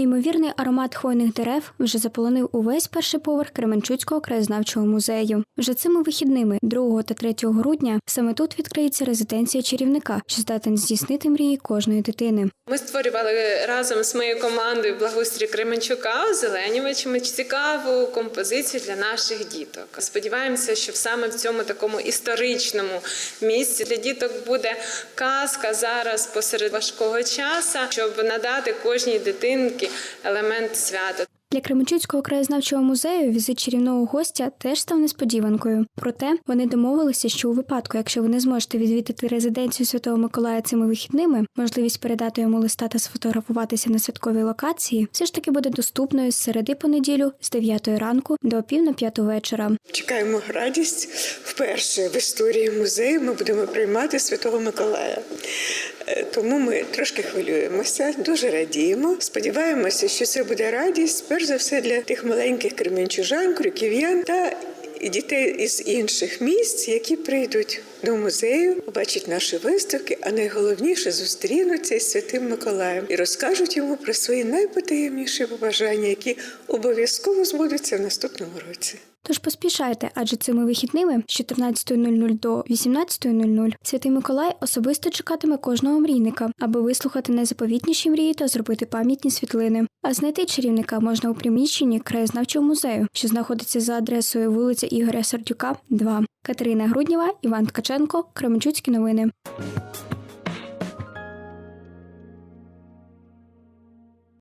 Неймовірний аромат хвойних дерев вже заполонив увесь перший поверх Кременчуцького краєзнавчого музею. Вже цими вихідними, 2 та 3 грудня, саме тут відкриється резиденція чарівника, що здатен здійснити мрії кожної дитини. Ми створювали разом з моєю командою благоустрій Кременчука Зеленівичами цікаву композицію для наших діток. Сподіваємося, що саме в цьому такому історичному місці для діток буде казка зараз посеред важкого часу, щоб надати кожній дитинці елемент свята. Для Кременчуцького краєзнавчого музею візит чарівного гостя теж став несподіванкою. Проте вони домовилися, що у випадку, якщо ви не зможете відвідати резиденцію Святого Миколая цими вихідними, можливість передати йому листа та сфотографуватися на святковій локації все ж таки буде доступною з середи по неділю з 9 ранку до пів на п'яту вечора. Чекаємо радість. Вперше в історії музею ми будемо приймати Святого Миколая. Е, Тому ми трошки хвилюємося, дуже радіємо. Сподіваємося, що це буде радість, перш за все, для тих маленьких кременчужан, крюків'ян та дітей із інших місць, які прийдуть до музею, побачать наші виставки, а найголовніше зустрінуться із святим Миколаєм і розкажуть йому про свої найпотаємніші побажання, які обов'язково збудуться в наступному році. Тож поспішайте, адже цими вихідними з 14.00 до 18.00 Святий Миколай особисто чекатиме кожного мрійника, аби вислухати найзаповітніші мрії та зробити пам'ятні світлини. А знайти чарівника можна у приміщенні краєзнавчого музею, що знаходиться за адресою вулиця Ігоря Сердюка, 2. Катерина Груднєва, Іван Ткаченко, Кременчуцькі новини.